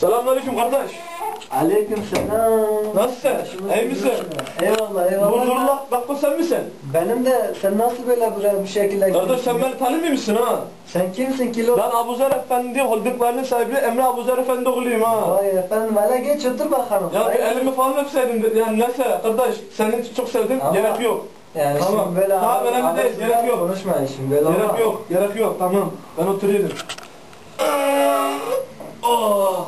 Selamünaleyküm kardeş. Aleyküm selam. Nasılsın? İyi misin? Eyvallah eyvallah. Burdurla bak bu sen misin? Benim de sen nasıl böyle buraya bir şekilde Kardeş sen beni tanımıyor musun ha? Sen kimsin kilo? Ben Abuzer Efendi, holdinglerin sahibi Emre Abuzer Efendi oğluyum ha. Vay efendim hele geç otur bakalım. Ya bir elimi falan öpseydin yani neyse kardeş seni çok sevdim Ama- gerek yok. Yani Tamam. şimdi böyle Tamam, önemli değil, gerek yok. Konuşmayın şimdi böyle Gerek ama- yok, gerek yok tamam ben oturuyorum. Oh.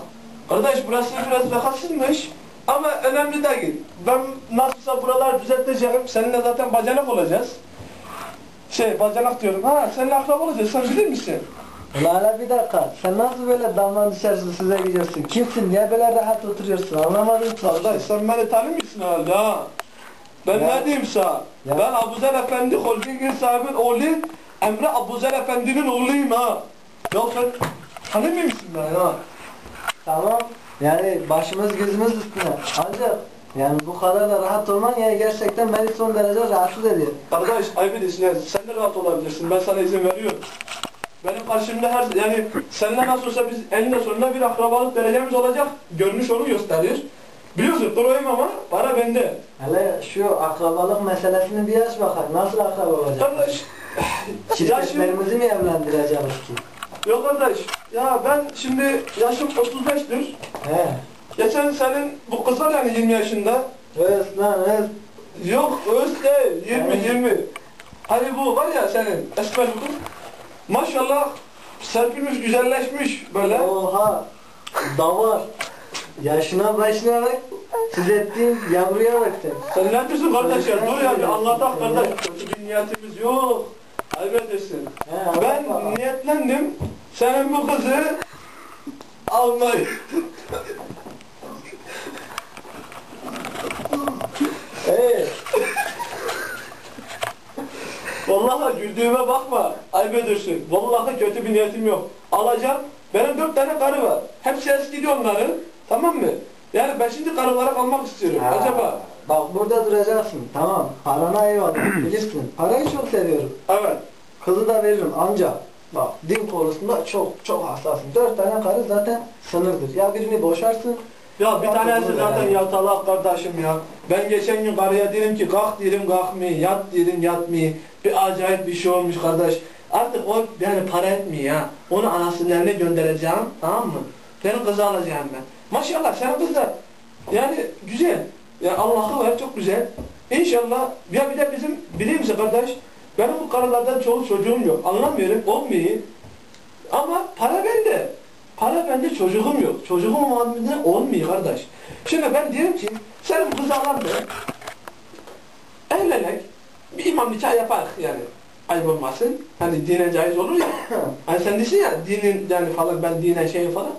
Kardeş burası biraz rahatsızmış ama önemli değil. Ben nasılsa buralar düzelteceğim. Seninle zaten bacanak olacağız. Şey bacanak diyorum. Ha seninle akrab olacağız sen bilir misin? Hele bir dakika. Sen nasıl böyle damdan dışarısı size gidiyorsun? Kimsin? Niye böyle rahat oturuyorsun? Anlamadım ki. Kardeş sen beni tanımıyorsun herhalde ha. Ben Ya. ne diyeyim sana? Ya. Ben Abuzer Efendi Holding'in sahibi oğlu Emre Abuzer Efendi'nin oğluyum ha. Ya sen tanımıyor musun beni ha? Tamam. Yani başımız gözümüz üstüne. Ancak yani bu kadar da rahat olman ya gerçekten beni son derece rahatsız ediyor. Kardeş ayıp ediyorsun yani sen de rahat olabilirsin ben sana izin veriyorum. Benim karşımda her yani seninle nasıl olsa biz eninde sonunda bir akrabalık derecemiz olacak. Görünüş onu gösterir. Biliyorsun durayım ama para bende. Hele şu akrabalık meselesini bir aç bakalım. Nasıl akraba olacak? Kardeş Şirketlerimizi mi evlendireceğiz ki? yok kardeş ya ben şimdi yaşım 35'tür. He. Geçen senin bu kızlar yani 20 yaşında. Öz lan öz. Yok öz değil 20 Evet. 20. Hani bu var ya senin esmer bu. Maşallah serpilmiş güzelleşmiş böyle. Oha. Davar. Yaşına başına bak. Siz ettiğin yavruya bak sen. Sen ne yapıyorsun kardeş ya? Dur ya bir anlatak kardeş. Kötü bir niyetimiz yok. He, anlat Ben niyetlendim. Senin bu kızı almayı. Hey. Vallahi güldüğüme bakma. Ayıp edersin. Vallahi kötü bir niyetim yok. Alacağım. Benim dört tane karı var. Hepsi eskidi onların. Tamam mı? Yani ben şimdi karı olarak almak istiyorum. Ha, Acaba? Bak burada duracaksın. Tamam. Parana eyvallah. Bilirsin. Parayı çok seviyorum. Evet. Kızı da veririm ancak bak din konusunda çok çok hassasım. Dört tane karı zaten sınırdır. Ya birini boşarsın. Ya bir tanesi zaten yani. yatalak kardeşim ya. Ben geçen gün karıya dedim ki kalk dedim kalkmıyor, yat dedim yatmıyor. Bir acayip bir şey olmuş kardeş. Artık o yani para etmiyor ya. Onu anasının eline göndereceğim tamam mı? Senin kızı alacağım ben. Maşallah senin kız da yani güzel. Ya Allah'a var çok güzel. İnşallah ya bir de bizim biliyor musun kardeş? Benim bu karılardan çoğu çocuğum yok. Anlamıyorum olmuyor. Ama para bende. Para bende çocuğum yok. Çocuğum olmadığında olmuyor kardeş. Şimdi ben diyorum ki senin kızı alan ben. Evlenek. Bir imam nikah yapar yani. Ayıp olmasın. Hani dinen caiz olur ya. Hani sen diyorsun ya dinin yani falan ben dinen şey falan.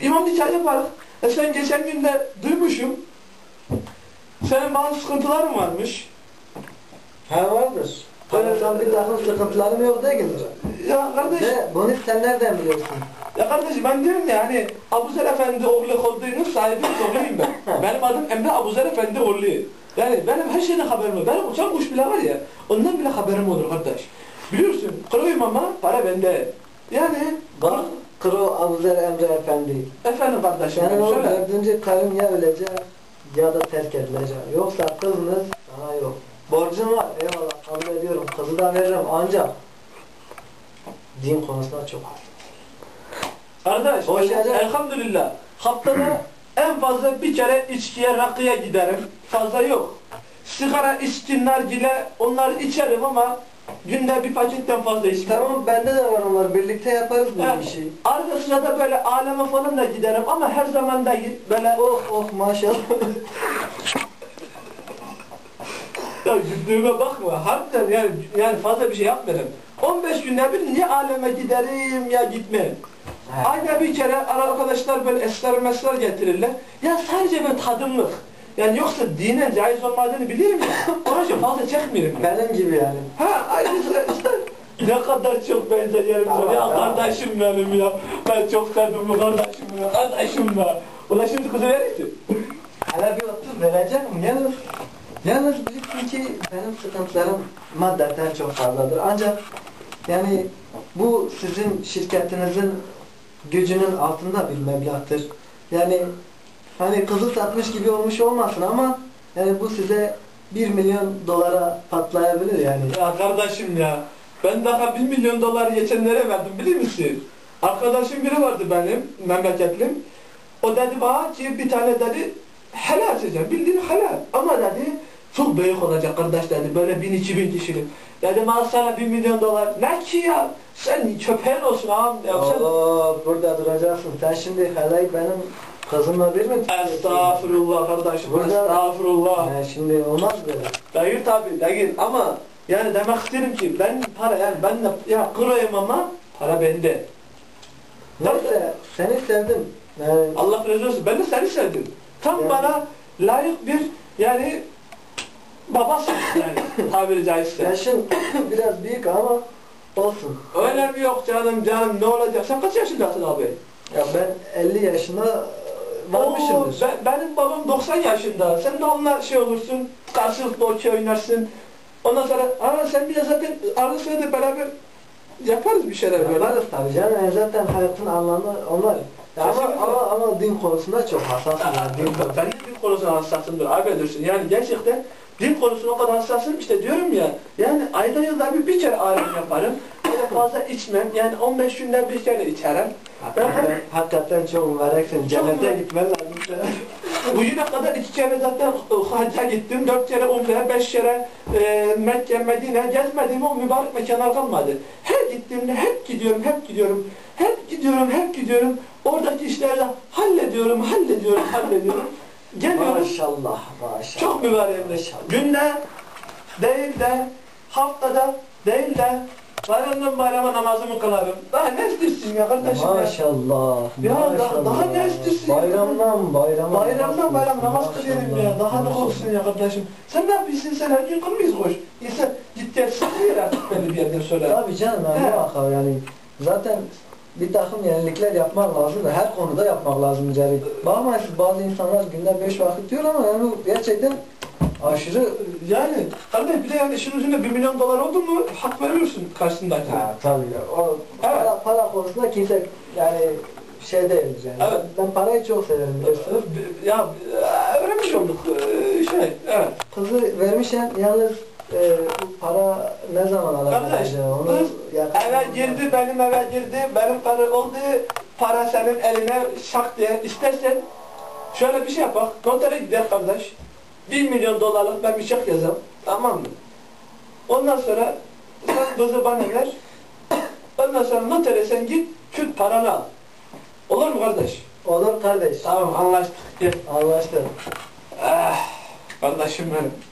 İmam nikah yaparız. E sen geçen gün de duymuşum. Senin bazı sıkıntıların varmış. Ha vardır. Parasal bir takım sıkıntılarım yok değildir. Ya kardeş. Ve bunu sen nereden biliyorsun? Ya kardeşim ben diyorum ya hani Abuzer Efendi oğlu olduğunun sahibi oğluyum ben. benim adım Emre Abuzer Efendi oğlu. Yani benim her şeyden haberim var. Benim uçan kuş bile var ya ondan bile haberim olur kardeş. Biliyorsun kırıyım ama para bende. Yani Bak Kro Abuzer Emre Efendi. efendim kardeşim Yani o dördüncü karın ya ölecek ya da terk edilecek. Yoksa kızınız sana yok. Borcum var eyvallah kabul ediyorum. Kızı da veririm ancak din konusunda çok az. Kardeş Boşayacak. elhamdülillah haftada en fazla bir kere içkiye rakıya giderim. Fazla yok. Sigara, içki, nargile onları içerim ama günde bir paketten fazla içmem. Tamam bende de var onlar. Birlikte yaparız bu Evet. işi. Arada sırada böyle aleme falan da giderim ama her zaman değil. Böyle Oh oh maşallah. ya güldüğüme bakma. Harbiden yani, yani fazla bir şey yapmadım. 15 günde bir niye aleme giderim ya gitmem. Evet. Ayda bir kere arkadaşlar böyle esler mesler getirirler. Ya sadece ben tadımlık. Yani yoksa dinen caiz olmadığını bilirim ya. İçin fazla çekmiyorum. ben. Benim gibi yani. Ha aynı işte. Ne kadar çok benzeyelim sana. Ya Tamam, kardeşim benim ya. Ben çok sevdim bu kardeşim ya. Kardeşim ya. Ulan şimdi kızı verirsin. Hele bir otur vereceğim. Yalnız, yalnız ki benim sıkıntılarım maddeten çok fazladır. Ancak yani bu sizin şirketinizin gücünün altında bir meblaktır. yani hani kızı satmış gibi olmuş olmasın ama yani bu size 1 milyon dolara patlayabilir yani. Ya kardeşim ya. Ben daha 1 milyon dolar geçenlere verdim biliyor musun? Arkadaşım biri vardı benim memleketlim. O dedi bana ki bir tane dedi helal açacağım. Bildiğin helal. Ama dedi çok büyük olacak kardeş dedi. Böyle bin iki bin kişilik. Dedim al sana 1 milyon dolar. Ne ki ya? Sen köpeğin olsun ağam. Oo, burada duracaksın. Sen şimdi helal benim kızımla bir mi? Estağfurullah kardeşim. Burada- Estağfurullah. Yani şimdi olmaz böyle. Değil tabi değil ama yani demek istedim ki ben para yani ben de ya kırayım ama para bende. Neyse seni sevdim. Yani Allah razı olsun. Ben de seni sevdim. Tam Yani- bana layık bir yani babasın yani tabiri caizse. yaşın biraz büyük ama olsun. Öyle mi yok canım canım ne olacak? Sen kaç yaşındasın abi? Ya ben 50 yaşında varmışımdır. Ben, benim babam 90 yaşında. Sen de onunla şey olursun, karşılıklı okey oynarsın. Ondan sonra, aa sen bir de zaten arada sırada beraber yaparız bir şeyler böyle. Yaparız tabii canım. Yani zaten hayatın anlamı onlar. Ama, ama, ama din konusunda çok hassasım. Yani din konusunda. Ben din konusuna hassasımdır arkadaşlar. Yani gerçekten din konusuna o kadar hassasım işte diyorum ya. Yani ayda yılda bir, bir kere alem yaparım. Öyle fazla içmem. Yani 15 günde bir kere içerim. Ben Hakikaten, hakikaten çok mübareksin. Cennete gitmen lazım. bugüne kadar iki kere zaten hacca gittim. Dört kere umre, beş kere e, Mekke, Medine gezmediğim o mübarek mekanlar kalmadı. Her gittiğimde hep gidiyorum, hep gidiyorum. Hep gidiyorum, hep gidiyorum. Oradaki işleri hallediyorum, hallediyorum, hallediyorum. Geliyorum. Maşallah maşallah. Çok mübareğim de. Maşallah. Günde değil de haftada değil de bayramdan bayrama namazımı kılarım. Daha ne istiyorsun ya kardeşim ya? Maşallah. Ya daha- maşallah. daha ne istiyorsun? Bayramdan bayrama. Bayramdan bayram namaz kılıyorum ya. Daha ne olsun ya kardeşim. Sen ne yapıyorsun sen her gün kılmıyız hoş. İnsan sıkılıyor artık belli bir yerden sonra. Tabii canım yani muhakkak yani zaten bir takım yenilikler yapmak lazım da her konuda yapmak lazım Mücerrid. Bakmayın siz bazı insanlar günde beş vakit diyor ama yani bu gerçekten aşırı Yani kardeş bir de yani işin ucunda bir milyon dolar oldu mu hak veriyorsun karşısındaki. Ha, tabii ya. O Evet. para, para konusunda kimse yani şey değiliz yani. Evet. Ben parayı çok severim biliyorsunuz. Ya e, öğrenmiş olduk e, şey evet. Kızı vermişken yalnız e, bu para ne zaman Kardeş, alabileceğim onu eve girdi, benim eve girdi, benim karı oldu, para senin eline şak diye. İstersen şöyle bir şey yap bak, notere gider kardeş. 1 milyon dolarlık ben bir çek yazam, tamam mı? Ondan sonra sen kızı bana ver, ondan sonra notere sen git, küt paranı al. Olur mu kardeş? Olur kardeş. Tamam anlaştık, gel. Anlaştık. Ah, kardeşim benim.